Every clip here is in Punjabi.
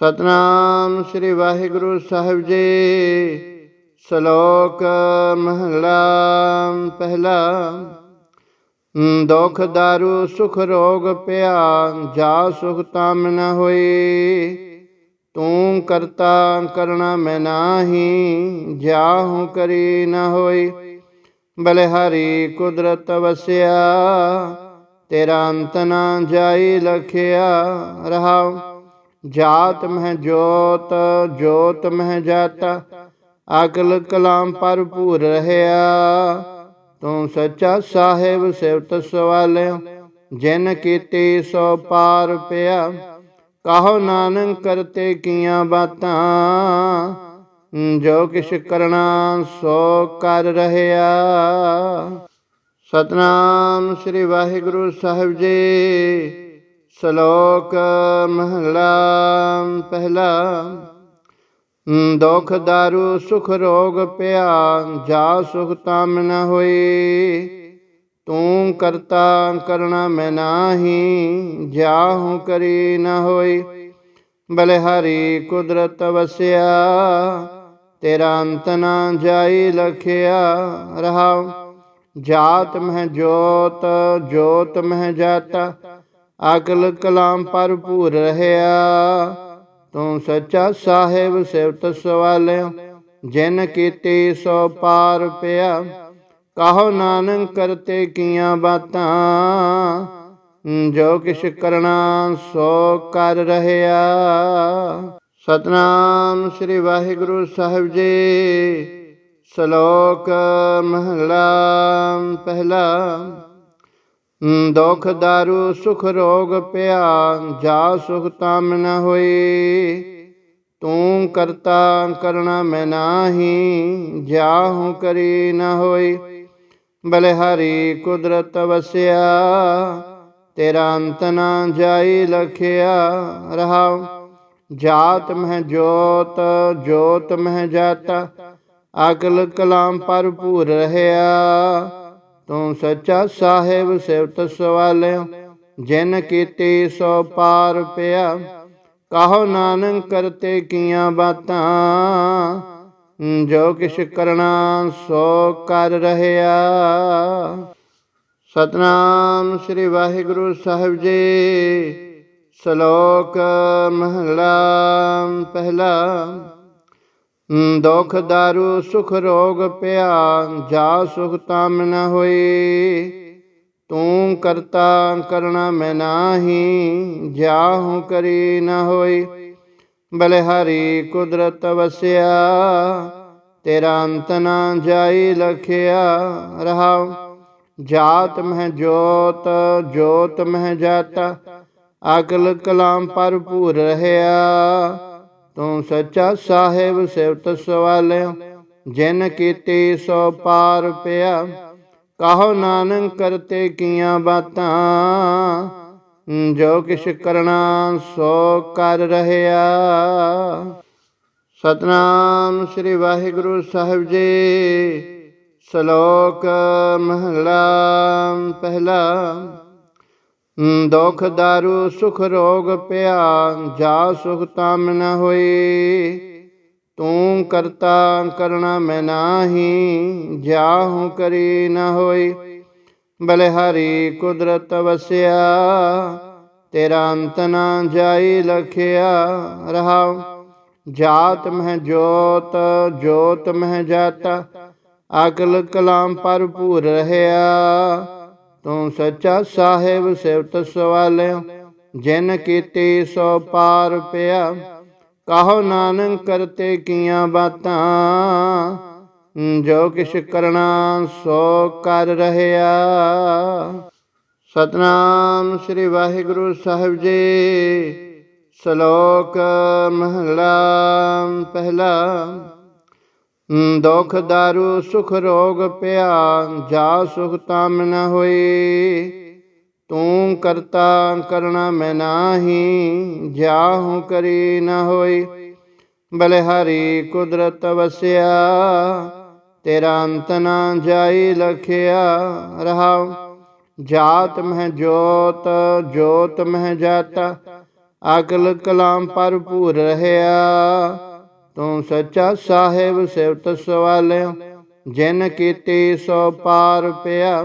ਸਤਨਾਮ ਸ੍ਰੀ ਵਾਹਿਗੁਰੂ ਸਾਹਿਬ ਜੀ। ਸ਼ਲੋਕ ਮਹਲਾ ਪਹਿਲਾ। ਦੁਖ ਦਾਰੂ, ਸੁਖ ਰੋਗ ਪਿਆ, ਜਾ ਸੁਖ ਤਾਮ ਨ ਹੋਈ। ਤੂੰ ਕਰਤਾ ਕਰਣਾ ਮੈਂ ਨਾਹੀ ਜਾਹੂ ਕਰੀ ਨ ਹੋਈ। ਬਲਿਹਾਰੀ ਕੁਦਰਤ ਵਸਿਆ, ਤੇਰਾ ਅੰਤ ਨਾ ਜਾਈ ਲਖਿਆ ਰਹਾਉ। ਜਾਤ ਮਹਿ ਜੋਤ ਜੋਤ ਮਹਿ ਜਾਤਾ, ਅਕਲ ਕਲਾਮ ਭਰਪੂਰ ਰਹਿਆ। ਤੂੰ ਸੱਚਾ ਸਾਹਿਬ ਸਿਵਤ ਸਵਾਲਿਓ ਜਿਨ ਕੀਤੀ ਸੋ ਪਾਰ ਪਿਆ। ਕਹੋ ਨਾਨਕ ਕਰਤੇ ਕੀਆਂ ਬਾਤਾਂ, ਜੋ ਕਿਛ ਕਰਣਾ ਸੋ ਕਰ ਰਹਿਆ। ਸਤਨਾਮ ਸ੍ਰੀ ਵਾਹਿਗੁਰੂ ਸਾਹਿਬ ਜੀ। ਸ਼ਲੋਕ ਮਹਲਾ ਪਹਿਲਾ। ਦੁਖ ਦਾਰੂ, ਸੁਖ ਰੋਗ ਪਿਆ, ਜਾ ਸੁਖ ਤਾਮ ਨ ਹੋਈ। ਤੂੰ ਕਰਤਾ ਕਰਣਾ ਮੈਂ ਨਾਹੀ, ਜਾਹੂ ਕਰੀ ਨ ਹੋਈ। ਬਲਿਹਾਰੀ ਕੁਦਰਤ ਵਸਿਆ, ਤੇਰਾ ਅੰਤ ਨਾ ਜਾਈ ਲਖਿਆ ਰਹਾਉ। ਜਾਤ ਮਹਿ ਜੋਤ ਜੋਤ ਮਹਿ ਜਾਤਾ ਅਕਲ ਕਲਾਮ ਭਰਪੂਰ ਰਹਿਆ। ਤੂੰ ਸੱਚਾ ਸਾਹਿਬ ਸਿਵਤ ਸਵਾਲਿਓ ਜਿਨ ਕੀਤੀ ਸੋ ਪਾਰ ਪਿਆ। ਕਹੋ ਨਾਨਕ ਕਰਤੇ ਕੀਆਂ ਬਾਤਾਂ, ਜੋ ਕਿਛ ਕਰਣਾ ਸੋ ਕਰ ਰਹਿਆ। ਸਤਨਾਮ ਸ੍ਰੀ ਵਾਹਿਗੁਰੂ ਸਾਹਿਬ ਜੀ, ਸ਼ਲੋਕ ਮਹਲਾ ਪਹਿਲਾ। ਦੁਖ ਦਾਰੂ, ਸੁਖ ਰੋਗ ਪਿਆ, ਜਾ ਸੁਖ ਤਾਮ ਨ ਹੋਈ ਤੂੰ ਕਰਤਾ ਕਰਣਾ ਮੈਂ ਨਾਹੀ ਜਾਹੂ ਕਰੀ ਨ ਹੋਈ ਬਲਿਹਾਰੀ ਕੁਦਰਤ ਵਸਿਆ, ਤੇਰਾ ਅੰਤ ਨਾ ਜਾਈ ਲਖਿਆ ਰਹਾਉ। ਜਾਤ ਮਹਿ ਜੋਤ ਜੋਤ ਮਹਿ ਜਾਤਾ, ਅਕਲ ਕਲਾਮ ਭਰਪੂਰ ਰਹਿਆ। ਤੂੰ ਸੱਚਾ ਸਾਹਿਬ ਸਿਵਤ ਸਵਾਲਿਓ ਜਿਨ ਕੀਤੀ ਸੋ ਪਾਰ ਪਿਆ। ਕਹੋ ਨਾਨਕ ਕਰਤੇ ਕੀਆਂ ਬਾਤਾਂ, ਜੋ ਕਿਛ ਕਰਣਾ ਸੋ ਕਰ ਰਹਿਆ। ਸਤਨਾਮ ਸ੍ਰੀ ਵਾਹਿਗੁਰੂ ਸਾਹਿਬ ਜੀ, ਸ਼ਲੋਕ ਮਹਲਾ ਪਹਿਲਾ। ਦੁਖ ਦਾਰੂ, ਸੁਖ ਰੋਗ ਪਿਆ, ਜਾ ਸੁਖ ਤਾਮ ਨ ਹੋਈ ਤੂੰ ਕਰਤਾ ਕਰਣਾ ਮੈਂ ਨਾਹੀ ਜਾਹੂ ਕਰੀ ਨ ਹੋਈ ਬਲਿਹਾਰੀ ਕੁਦਰਤ ਵਸਿਆ, ਤੇਰਾ ਅੰਤ ਨਾ ਜਾਈ ਲਖਿਆ ਰਹਾਉ। ਜਾਤ ਮਹਿ ਜੋਤ ਜੋਤ ਮਹਿ ਜਾਤਾ, ਅਕਲ ਕਲਾਮ ਭਰਪੂਰ ਰਹਿਆ। ਤੂੰ ਸੱਚਾ ਸਾਹਿਬ ਸਿਵਤ ਸਵਾਲਿਓ ਜਿਨ ਕੀਤੀ ਸੋ ਪਾਰ ਪਿਆ। ਕਹੋ ਨਾਨਕ ਕਰਤੇ ਕੀਆਂ ਬਾਤਾਂ, ਜੋ ਕਿਛ ਕਰਣਾ ਸੋ ਕਰ ਰਹਿਆ। ਸਤਨਾਮ ਸ੍ਰੀ ਵਾਹਿਗੁਰੂ ਸਾਹਿਬ ਜੀ, ਸ਼ਲੋਕ ਮਹਲਾ ਪਹਿਲਾ। ਦੁਖ ਦਾਰੂ, ਸੁਖ ਰੋਗ ਪਿਆ, ਜਾ ਸੁਖ ਤਾਮ ਨ ਹੋਈ। ਤੂੰ ਕਰਤਾ ਕਰਣਾ ਮੈਂ ਨਾਹੀ, ਜਾਹੂ ਕਰੀ ਨ ਹੋਈ। ਬਲਿਹਾਰੀ ਕੁਦਰਤ ਵਸਿਆ, ਤੇਰਾ ਅੰਤ ਨਾ ਜਾਈ ਲਖਿਆ ਰਹਾਉ। ਜਾਤ ਮਹਿ ਜੋਤ ਜੋਤ ਮਹਿ ਜਾਤਾ, ਅਕਲ ਕਲਾਮ ਭਰਪੂਰ ਰਹਿਆ। ਤੂੰ ਸੱਚਾ ਸਾਹਿਬ ਸਿਵਤ ਸਵਾਲਿਓ ਜਿਨ ਕੀਤੀ ਸੋ ਪਾਰ ਪਿਆ। ਕਹੋ ਨਾਨਕ ਕਰਤੇ ਕੀਆਂ ਬਾਤਾਂ, ਜੋ ਕਿਛ ਕਰਣਾ ਸੋ ਕਰ ਰਹਿਆ। ਸਤਨਾਮ ਸ੍ਰੀ ਵਾਹਿਗੁਰੂ ਸਾਹਿਬ ਜੀ, ਸ਼ਲੋਕ ਮਹਲਾ ਪਹਿਲਾ। ਦੁਖ ਦਾਰੂ, ਸੁਖ ਰੋਗ ਪਿਆ, ਜਾ ਸੁਖ ਤਾਮ ਨ ਹੋਈ। ਤੂੰ ਕਰਤਾ ਕਰਣਾ ਮੈਂ ਨਾਹੀ, ਜਾਹੂ ਕਰੀ ਨ ਹੋਈ। ਬਲਿਹਾਰੀ ਕੁਦਰਤ ਵਸਿਆ, ਤੇਰਾ ਅੰਤ ਨਾ ਜਾਈ ਲਖਿਆ ਰਹਾਉ। ਜਾਤ ਮਹਿ ਜੋਤ ਜੋਤ ਮਹਿ ਜਾਤਾ, ਅਕਲ ਕਲਾਮ ਭਰਪੂਰ ਰਹਿਆ। ਤੂੰ ਸੱਚਾ ਸਾਹਿਬ ਸਿਵਤ ਸਵਾਲਿਓ ਜਿਨ ਕੀਤੀ ਸੋ ਪਾਰ ਪਿਆ।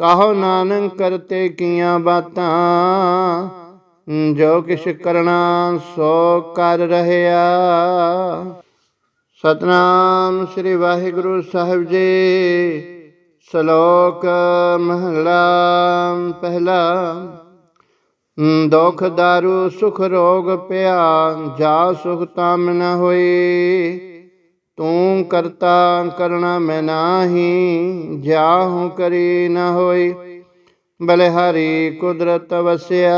ਕਹੋ ਨਾਨਕ ਕਰਤੇ ਕੀਆਂ ਬਾਤਾਂ, ਜੋ ਕਿਛ ਕਰਨਾ ਸੋ ਕਰ ਰਹਿਆ। ਸਤਨਾਮ ਸ੍ਰੀ ਵਾਹਿਗੁਰੂ ਸਾਹਿਬ ਜੀ, ਸ਼ਲੋਕ ਮਹਲਾ ਪਹਿਲਾ। ਦੁਖ ਦਾਰੂ, ਸੁਖ ਰੋਗ ਪਿਆ, ਜਾ ਸੁਖ ਤਾਮ ਨ ਹੋਈ। ਤੂੰ ਕਰਤਾ ਕਰਣਾ ਮੈਂ ਨਾਹੀ, ਜਾਹੂ ਕਰੀ ਨ ਹੋਈ। ਬਲਿਹਾਰੀ ਕੁਦਰਤ ਵਸਿਆ,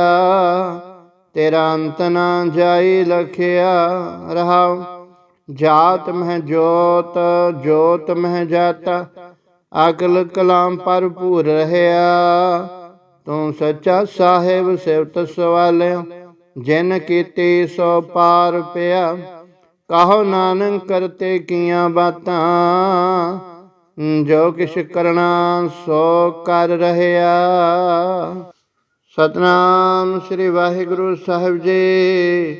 ਤੇਰਾ ਅੰਤ ਨਾ ਜਾਈ ਲਖਿਆ ਰਹਾਉ। ਜਾਤ ਮਹਿ ਜੋਤ ਜੋਤ ਮਹਿ ਜਾਤਾ, ਅਕਲ ਕਲਾਮ ਭਰਪੂਰ ਰਹਿਆ। ਤੂੰ ਸੱਚਾ ਸਾਹਿਬ ਸਿਵਤ ਸਵਾਲਿਓ ਜਿਨ ਕੀਤੀ ਸੋ ਪਾਰ ਪਿਆ। ਕਹੋ ਨਾਨਕ ਕਰਤੇ ਕੀਆਂ ਬਾਤਾਂ, ਜੋ ਕਿਛ ਕਰਨਾ ਸੋ ਕਰ ਰਹਿਆ। ਸਤਨਾਮ ਸ੍ਰੀ ਵਾਹਿਗੁਰੂ ਸਾਹਿਬ ਜੀ,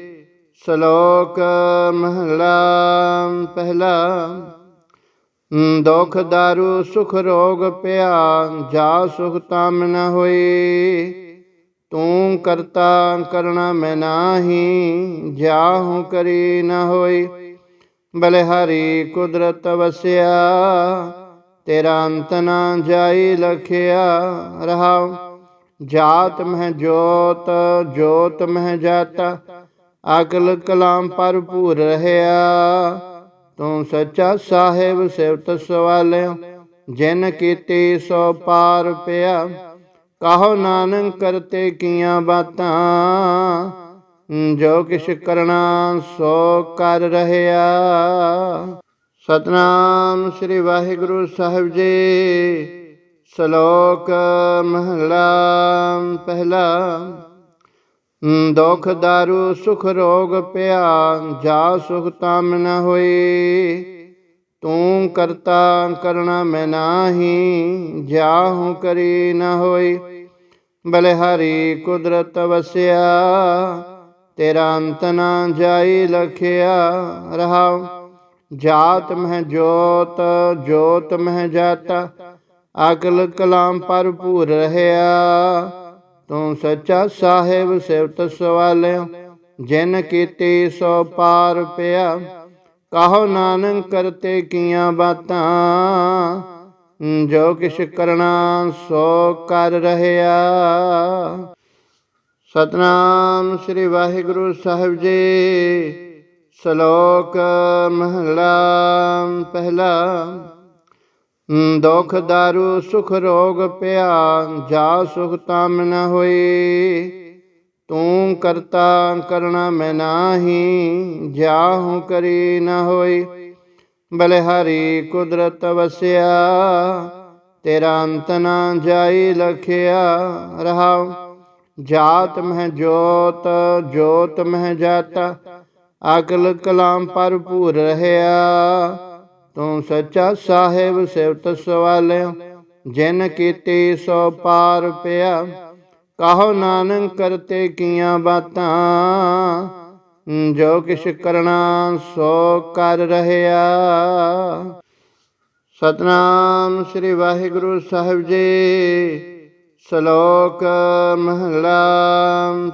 ਸ਼ਲੋਕ ਮਹਲਾ ਪਹਿਲਾ। ਦੁਖ ਦਾਰੂ, ਸੁਖ ਰੋਗ ਪਿਆ, ਜਾ ਸੁਖ ਤਾਮ ਨ ਹੋਈ। ਤੂੰ ਕਰਤਾ ਕਰਣਾ ਮੈਂ ਨਾਹੀ ਜਾਹੂ ਕਰੀ ਨ ਹੋਈ। ਬਲਿਹਾਰੀ ਕੁਦਰਤ ਵਸਿਆ, ਤੇਰਾ ਅੰਤ ਨਾ ਜਾਈ ਲਖਿਆ ਰਹਾਉ। ਜਾਤ ਮਹਿ ਜੋਤ ਜੋਤ ਮਹਿ ਜਾਤਾ, ਅਕਲ ਕਲਾਮ ਭਰਪੂਰ ਰਹਿਆ। ਤੂੰ ਸੱਚਾ ਸਾਹਿਬ ਸਿਵਤ ਸਵਾਲਿਓ ਜਿਨ ਕੀਤੀ ਸੋ ਪਾਰ ਪਿਆ। ਕਹੋ ਨਾਨਕ ਕਰਤੇ ਕੀਆਂ ਬਾਤਾਂ, ਜੋ ਕਿਛ ਕਰਨਾ ਸੋ ਕਰ ਰਹਿਆ। ਸਤਨਾਮ ਸ੍ਰੀ ਵਾਹਿਗੁਰੂ ਸਾਹਿਬ ਜੀ, ਸ਼ਲੋਕ ਮਹਲਾ ਪਹਿਲਾ। ਦੁਖ ਦਾਰੂ, ਸੁਖ ਰੋਗ ਪਿਆ, ਜਾ ਸੁਖ ਤਾਮ ਨ ਹੋਈ। ਤੂੰ ਕਰਤਾ ਕਰਣਾ ਮੈਂ ਨਾਹੀ, ਜਾਹੂ ਕਰੀ ਨ ਹੋਈ। ਬਲਿਹਾਰੀ ਕੁਦਰਤ ਵਸਿਆ, ਤੇਰਾ ਅੰਤ ਨਾ ਜਾਈ ਲਖਿਆ ਰਹਾ ਜਾਤ ਮਹਿ ਜੋਤ ਜੋਤ ਮਹਿ ਜਾਤਾ, ਅਕਲ ਕਲਾਮ ਭਰਪੂਰ ਰਹਿਆ। ਤੂੰ ਸੱਚਾ ਸਾਹਿਬ ਸਿਵਤ ਸਵਾਲਿਓ ਜਿਨ ਕੀਤੀ ਸੋ ਪਾਰ ਪਿਆ। ਕਹੋ ਨਾਨਕ ਕਰਤੇ ਕੀਆਂ ਬਾਤਾਂ, ਜੋ ਕਿਛ ਕਰਨਾ ਸੋ ਕਰ ਰਹਿਆ। ਸਤਨਾਮ ਸ੍ਰੀ ਵਾਹਿਗੁਰੂ ਸਾਹਿਬ ਜੀ, ਸ਼ਲੋਕ ਮਹਲਾ ਪਹਿਲਾ। ਦੁਖ ਦਾਰੂ, ਸੁਖ ਰੋਗ ਪਿਆ, ਜਾ ਸੁਖ ਤਾਮ ਨ ਹੋਈ ਤੂੰ ਕਰਤਾ ਕਰਣਾ ਮੈਂ ਨਾਹੀ, ਜਾਹੂ ਕਰੀ ਨ ਹੋਈ ਬਲਿਹਾਰੀ ਕੁਦਰਤ ਵਸਿਆ, ਤੇਰਾ ਅੰਤ ਨਾ ਜਾਈ ਲਖਿਆ ਰਹਾਉ। ਜਾਤ ਮਹਿ ਜੋਤ ਜੋਤ ਮਹਿ ਜਾਤਾ, ਅਕਲ ਕਲਾਮ ਭਰਪੂਰ ਰਹਿਆ। ਤੂੰ ਸੱਚਾ ਸਾਹਿਬ ਸਿਵਤ ਸਵਾਲਿਓ ਜਿਨ ਕੀਤੀ ਸੋ ਪਾਰ ਪਿਆ। ਕਹੋ ਨਾਨਕ ਕਰਤੇ ਕੀਆਂ ਬਾਤਾਂ, ਜੋ ਕਿਛ ਕਰਨਾ ਸੋ ਕਰ ਰਹਿਆ। ਸਤਨਾਮ ਸ੍ਰੀ ਵਾਹਿਗੁਰੂ ਸਾਹਿਬ ਜੀ, ਸ਼ਲੋਕ ਮਹਲਾ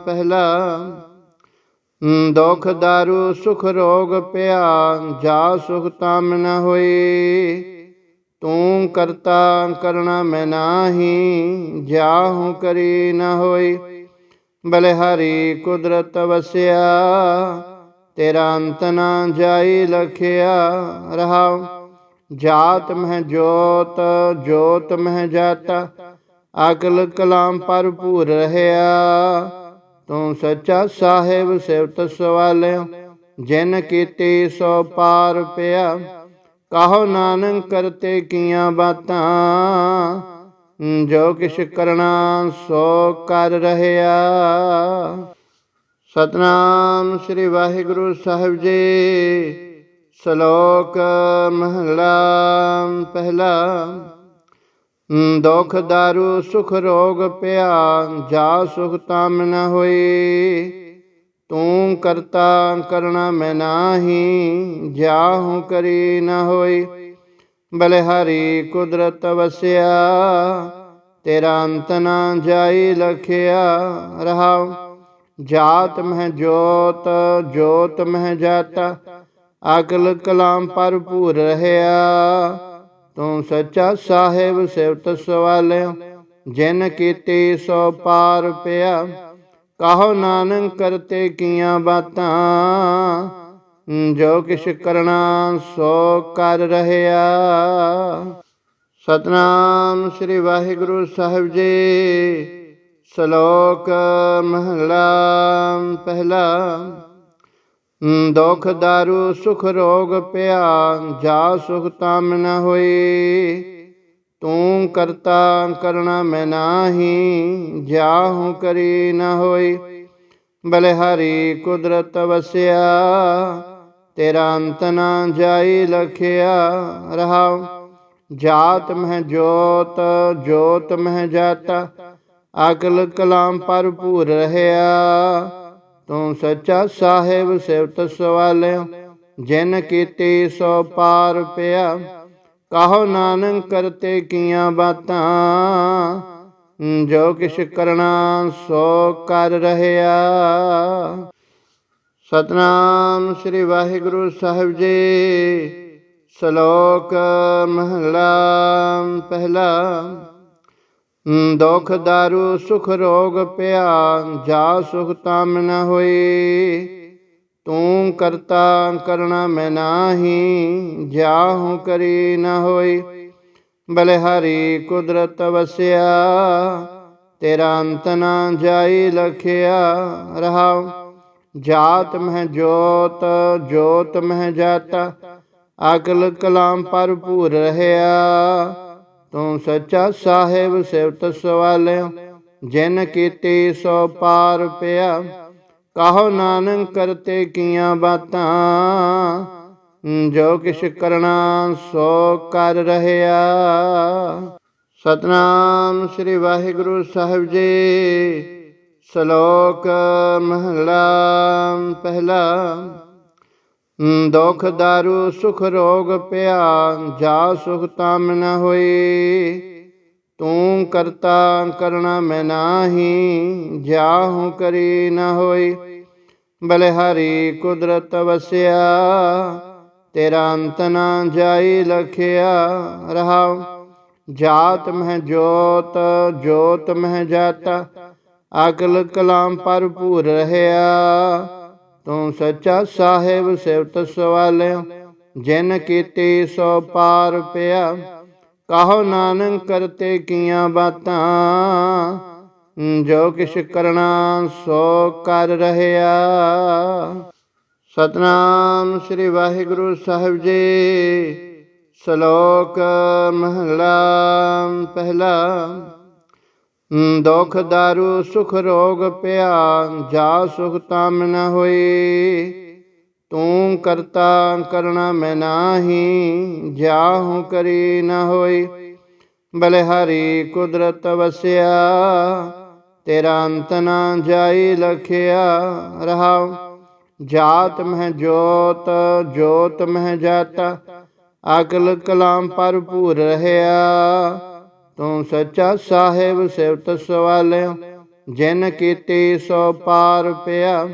ਪਹਿਲਾ। ਦੁਖ ਦਾਰੂ, ਸੁਖ ਰੋਗ ਪਿਆ, ਜਾ ਸੁਖ ਤਾਮ ਨ ਹੋਈ ਤੂੰ ਕਰਤਾ ਕਰਣਾ ਮੈਂ ਨਾਹੀ ਜਾਹੂ ਕਰੀ ਨ ਹੋਈ ਬਲਿਹਾਰੀ ਕੁਦਰਤ ਵਸਿਆ, ਤੇਰਾ ਅੰਤ ਨਾ ਜਾਈ ਲਖਿਆ ਰਹਾਉ। ਜਾਤ ਮਹਿ ਜੋਤ ਜੋਤ ਮਹਿ ਜਾਤਾ, ਅਕਲ ਕਲਾਮ ਭਰਪੂਰ ਰਹਿਆ। ਤੂੰ ਸੱਚਾ ਸਾਹਿਬ ਸਿਵਤ ਸਵਾਲਿਓ ਜਿਨ ਕੀਤੀ ਸੋ ਪਾਰ ਪਿਆ। ਕਹੋ ਨਾਨਕ ਕਰਤੇ ਕੀਆਂ ਬਾਤਾਂ, ਜੋ ਕਿਛ ਕਰਨਾ ਸੋ ਕਰ ਰਹਿਆ ਸਤਨਾਮ ਸ੍ਰੀ ਵਾਹਿਗੁਰੂ ਸਾਹਿਬ ਜੀ, ਸ਼ਲੋਕ ਮਹਲਾ ਪਹਿਲਾ। ਦੁਖ ਦਾਰੂ, ਸੁਖ ਰੋਗ ਪਿਆ, ਜਾ ਸੁਖ ਤਾਮ ਨ ਹੋਈ ਤੂੰ ਕਰਤਾ ਕਰਣਾ ਮੈਂ ਨਾਹੀ ਜਾਹੂ ਕਰੀ ਨ ਹੋਈ ਬਲਿਹਾਰੀ ਕੁਦਰਤ ਵਸਿਆ, ਤੇਰਾ ਅੰਤ ਨਾ ਜਾਈ ਲਖਿਆ ਰਹਾਉ। ਜਾਤ ਮਹਿ ਜੋਤ ਜੋਤ ਮਹਿ ਜਾਤਾ, ਅਕਲ ਕਲਾਮ ਭਰਪੂਰ ਰਹਿਆ। ਤੂੰ ਸੱਚਾ ਸਾਹਿਬ ਸਿਵਤ ਸਵਾਲਿਓ ਜਿਨ ਕੀਤੀ ਸੋ ਪਾਰ ਪਿਆ। ਕਹੋ ਨਾਨਕ ਕਰਤੇ ਕੀਆਂ ਬਾਤਾਂ, ਜੋ ਕਿਛ ਕਰਨਾ ਸੋ ਕਰ ਰਹਿਆ। ਸਤਨਾਮ ਸ੍ਰੀ ਵਾਹਿਗੁਰੂ ਸਾਹਿਬ ਜੀ, ਸ਼ਲੋਕ ਮਹਲਾ ਪਹਿਲਾ। ਦੁਖ ਦਾਰੂ, ਸੁਖ ਰੋਗ ਪਿਆ, ਜਾ ਸੁਖ ਤਾਮ ਨ ਹੋਈ ਤੂੰ ਕਰਤਾ ਕਰਣਾ ਮੈਂ ਨਾਹੀ ਜਾਹੂ ਕਰੀ ਨ ਹੋਈ ਬਲਿਹਾਰੀ ਕੁਦਰਤ ਵਸਿਆ, ਤੇਰਾ ਅੰਤ ਨਾ ਜਾਈ ਲਖਿਆ ਰਹਾਉ। ਜਾਤ ਮਹਿ ਜੋਤ ਜੋਤ ਮਹਿ ਜਾਤਾ, ਅਕਲ ਕਲਾਮ ਭਰਪੂਰ ਰਹਿਆ। ਤੂੰ ਸੱਚਾ ਸਾਹਿਬ ਸਿਵਤ ਸਵਾਲਿਓ ਜਿਨ ਕੀਤੀ ਸੋ ਪਾਰ ਪਿਆ। ਕਹੋ ਨਾਨਕ ਕਰਤੇ ਕੀਆਂ ਬਾਤਾਂ, ਜੋ ਕਿਛ ਕਰਨਾ ਸੋ ਕਰ ਰਹਿਆ। ਸਤਨਾਮ ਸ੍ਰੀ ਵਾਹਿਗੁਰੂ ਸਾਹਿਬ ਜੀ, ਸ਼ਲੋਕ ਮਹਲਾ ਪਹਿਲਾ। ਦੁਖ ਦਾਰੂ, ਸੁਖ ਰੋਗ ਪਿਆ, ਜਾ ਸੁਖ ਤਾਮ ਨ ਹੋਈ। ਤੂੰ ਕਰਤਾ ਕਰਣਾ ਮੈਂ ਨਾਹੀ, ਜਾਹੂ ਕਰੀ ਨ ਹੋਈ। ਬਲਿਹਾਰੀ ਕੁਦਰਤ ਵਸਿਆ, ਤੇਰਾ ਅੰਤ ਨਾ ਜਾਈ ਲਖਿਆ ਰਹਾਉ। ਜਾਤ ਮਹਿ ਜੋਤ ਜੋਤ ਮਹਿ ਜਾਤਾ, ਅਕਲ ਕਲਾਮ ਭਰਪੂਰ ਰਹਿਆ। ਤੂੰ ਸੱਚਾ ਸਾਹਿਬ ਸਿਵਤ ਸਵਾਲਿਓ ਜਿਨ ਕੀਤੀ ਸੋ ਪਾਰ ਪਿਆ, ਕਹੋ ਨਾਨਕ ਕਰਤੇ ਕੀਆਂ ਬਾਤਾਂ, ਜੋ ਕਿਛ ਕਰਨਾ ਸੋ ਕਰ ਰਹਿਆ। ਸਤਨਾਮ ਸ੍ਰੀ ਵਾਹਿਗੁਰੂ ਸਾਹਿਬ ਜੀ, ਸ਼ਲੋਕ ਮਹਲਾ ਪਹਿਲਾ। ਦੁਖ ਦਾਰੂ, ਸੁਖ ਰੋਗ ਪਿਆ, ਜਾ ਸੁਖ ਤਾਮ ਨ ਹੋਈ ਤੂੰ ਕਰਤਾ ਕਰਣਾ ਮੈਂ ਨਾਹੀ ਜਾਹੂ ਕਰੀ ਨ ਹੋਈ ਬਲਿਹਾਰੀ ਕੁਦਰਤ ਵਸਿਆ, ਤੇਰਾ ਅੰਤ ਨਾ ਜਾਈ ਲਖਿਆ ਰਹਾ ਜਾਤ ਮਹਿ ਜੋਤ ਜੋਤ ਮਹਿ ਜਾਤਾ, ਅਕਲ ਕਲਾਮ ਭਰਪੂਰ ਰਹਿਆ। ਤੂੰ ਸੱਚਾ ਸਾਹਿਬ ਸਿਵਤ ਸਵਾਲਿਓ ਜਿਨ ਕੀਤੀ ਸੋ ਪਾਰ ਪਿਆ। ਕਹੋ ਨਾਨਕ ਕਰਤੇ ਕੀਆਂ ਬਾਤਾਂ, ਜੋ ਕਿਛ ਕਰਨਾ ਸੋ ਕਰ ਰਹਿਆ। ਸਤਨਾਮ ਸ੍ਰੀ ਵਾਹਿਗੁਰੂ ਸਾਹਿਬ ਜੀ, ਸ਼ਲੋਕ ਮਹਲਾ ਪਹਿਲਾ। ਦੁਖ ਦਾਰੂ, ਸੁਖ ਰੋਗ ਪਿਆ, ਜਾ ਸੁਖ ਤਾਮ ਨ ਹੋਈ ਤੂੰ ਕਰਤਾ ਕਰਣਾ ਮੈਂ ਨਾਹੀ ਜਾਹੂ ਕਰੀ ਨ ਹੋਈ ਬਲਿਹਾਰੀ ਕੁਦਰਤ ਵਸਿਆ, ਤੇਰਾ ਅੰਤ ਨਾ ਜਾਈ ਲਖਿਆ ਰਹਾਉ। ਜਾਤ ਮਹਿ ਜੋਤ ਜੋਤ ਮਹਿ ਜਾਤਾ, ਅਕਲ ਕਲਾਮ ਭਰਪੂਰ ਰਹਿਆ। ਤੂੰ ਸੱਚਾ ਸਾਹਿਬ ਸਿਵਤ ਸਵਾਲਿਓ ਜਿਨ ਕੀਤੀ ਸੋ ਪਾਰ ਪਿਆ।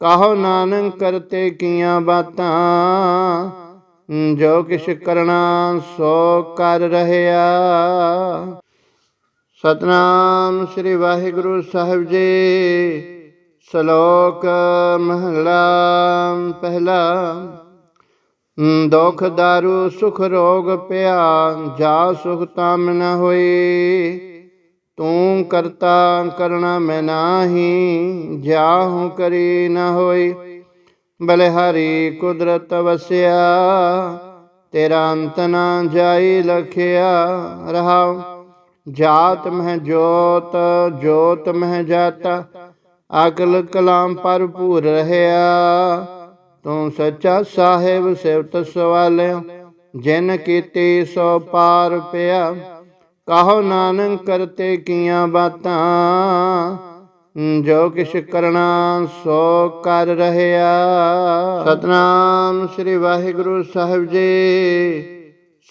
ਕਹੋ ਨਾਨਕ ਕਰਤੇ ਕੀਆਂ ਬਾਤਾਂ, ਜੋ ਕਿਛ ਕਰਨਾ ਸੋ ਕਰ ਰਹਿਆ। ਸਤਨਾਮ ਸ੍ਰੀ ਵਾਹਿਗੁਰੂ ਸਾਹਿਬ ਜੀ, ਸ਼ਲੋਕ ਮਹਲਾ ਪਹਿਲਾ। ਦੁਖ ਦਾਰੂ, ਸੁਖ ਰੋਗ ਪਿਆ, ਜਾ ਸੁਖ ਤਾਮ ਨ ਹੋਈ। ਤੂੰ ਕਰਤਾ ਕਰਣਾ ਮੈਂ ਨਾਹੀ ਜਾਹੂ ਕਰੀ ਨ ਹੋਈ। ਬਲਿਹਾਰੀ ਕੁਦਰਤ ਵਸਿਆ, ਤੇਰਾ ਅੰਤ ਨਾ ਜਾਈ ਲਖਿਆ ਰਹਾਉ। ਜਾਤ ਮਹਿ ਜੋਤ ਜੋਤ ਮਹਿ ਜਾਤਾ, ਅਕਲ ਕਲਾਮ ਭਰਪੂਰ ਰਹਿਆ। ਤੂੰ ਸੱਚਾ ਸਾਹਿਬ ਸਿਵਤ ਸਵਾਲਿਓ ਜਿਨ ਕੀਤੀ ਸੋ ਪਾਰ ਪਿਆ। ਕਹੋ ਨਾਨਕ ਕਰਤੇ ਕੀਆਂ ਬਾਤਾਂ, ਜੋ ਕਿਛ ਕਰਣਾ ਸੋ ਕਰ ਰਹਿਆ। ਸਤਨਾਮ ਸ੍ਰੀ ਵਾਹਿਗੁਰੂ ਸਾਹਿਬ ਜੀ,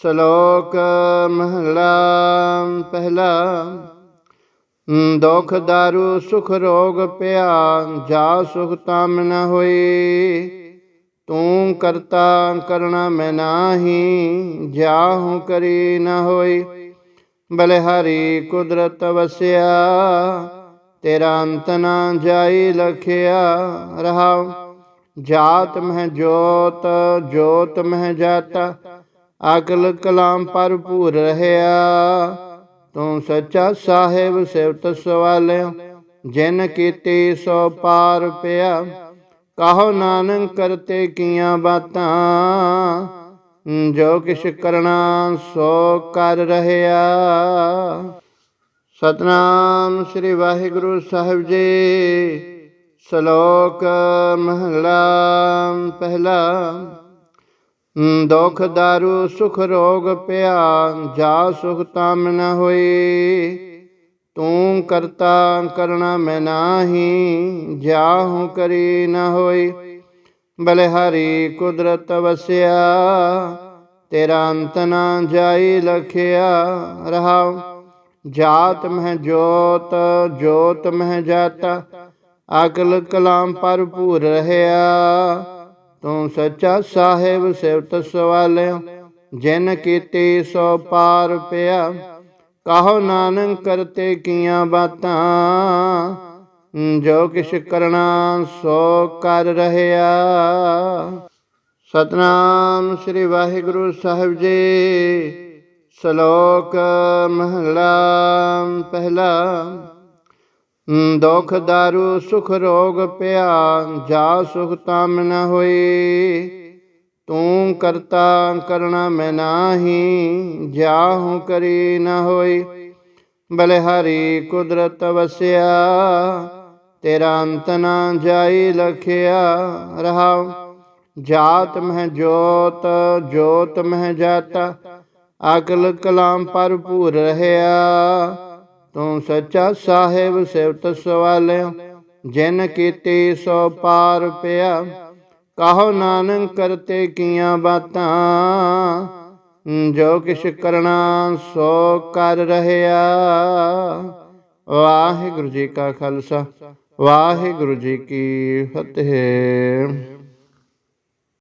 ਸ਼ਲੋਕ ਮਹਲਾ ਪਹਿਲਾ। ਦੁਖ ਦਾਰੂ ਸੁਖ ਰੋਗ ਪਿਆ, ਜਾ ਸੁਖ ਤਾਮ ਨ ਹੋਈ। ਤੂੰ ਕਰਤਾ ਕਰਣਾ ਮੈਂ ਨਾਹੀ, ਜਾਹੂ ਕਰੀ ਨ ਹੋਈ। ਬਲਿਹਾਰੀ ਕੁਦਰਤ ਵਸਿਆ, ਤੇਰਾ ਅੰਤ ਨਾ ਜਾਈ ਲਖਿਆ ਰਹਾਉ। ਜਾਤ ਮਹਿ ਜੋਤ ਜੋਤ ਮਹਿ ਜਾਤਾ, ਅਕਲ ਕਲਾਮ ਭਰਪੂਰ ਰਹਿਆ। ਤੂੰ ਸੱਚਾ ਸਾਹਿਬ ਸਿਵਤ ਸਵਾਲਿਓ ਜਿਨ ਕੀਤੀ ਸੋ ਪਾਰ ਪਿਆ। ਕਾਹੋ ਨਾਨਕ ਕਰਤੇ ਕੀਆਂ ਬਾਤਾਂ? ਜੋ ਕਿਛ ਕਰਣਾ ਸੋ ਕਰ ਰਹਿਆ। ਸਤਨਾਮ ਸ੍ਰੀ ਵਾਹਿਗੁਰੂ ਸਾਹਿਬ ਜੀ, ਸ਼ਲੋਕ ਮਹਲਾ ਪਹਿਲਾ। ਦੁਖ ਦਾਰੂ ਸੁਖ ਰੋਗ ਪਿਆ ਜਾ ਸੁਖ ਤਾਮ ਨ ਹੋਈ। ਤੂੰ ਕਰਤਾ ਕਰਣਾ ਮੈਂ ਨਾਹੀ ਜਾਹੂ ਕਰੀ ਨ ਹੋਈ। ਬਲਿਹਾਰੀ ਕੁਦਰਤ ਵਸਿਆ, ਤੇਰਾ ਅੰਤ ਨਾ ਜਾਈ ਲਖਿਆ ਰਹਾਉ। ਜਾਤ ਮਹਿ ਜੋਤ ਜੋਤ ਮਹਿ ਜਾਤਾ, ਅਕਲ ਕਲਾਮ ਭਰਪੂਰ ਰਹਿਆ। ਤੂੰ ਸੱਚਾ ਸਾਹਿਬ ਸਿਵਤ ਸਵਾਲਿਓ ਜਿਨ ਕੀਤੀ ਸੋ ਪਾਰ ਪਿਆ। ਕਾਹੋ ਨਾਨਕ ਕਰਤੇ ਕੀਆਂ ਬਾਤਾਂ? ਜੋ ਕਿਛ ਕਰਣਾ ਸੋ ਕਰ ਰਹਿਆ। ਸਤਨਾਮ ਸ੍ਰੀ ਵਾਹਿਗੁਰੂ ਸਾਹਿਬ ਜੀ। ਸ਼ਲੋਕ ਮਹਲਾ ਪਹਿਲਾ। ਦੁਖ ਦਾਰੂ ਸੁਖ ਰੋਗ ਪਿਆ ਜਾ ਸੁਖ ਤਾਮ ਨ ਹੋਈ। ਤੂੰ ਕਰਤਾ ਕਰਣਾ ਮੈਂ ਨਾਹੀ, ਜਾਹੂ ਕਰੀ ਨ ਹੋਈ। ਬਲਿਹਾਰੀ ਕੁਦਰਤ ਵਸਿਆ, ਤੇਰਾ ਅੰਤ ਨਾ ਜਾਈ ਲਖਿਆ ਰਹਾਉ। ਜਾਤ ਮਹਿ ਜੋਤ ਜੋਤ ਮਹਿ ਜਾਤਾ, ਅਕਲ ਕਲਾਮ ਭਰਪੂਰ ਰਹਿਆ। ਤੂੰ ਸੱਚਾ ਸਾਹਿਬ ਸਿਵਤ ਸਵਾਲਿਓ ਜਿਨ ਕੀਤੀ ਸੋ ਪਾਰ ਪਿਆ। ਕਾਹੋ ਨਾਨਕ ਕਰਤੇ ਕੀਆਂ ਬਾਤਾਂ? ਜੋ ਕਿਛ ਕਰਣਾ ਸੋ ਕਰ ਰਹਿਆ। ਵਾਹਿਗੁਰੂ ਜੀ ਕਾ ਖਾਲਸਾ, ਵਾਹਿਗੁਰੂ ਜੀ ਕੀ ਫਤਿਹ।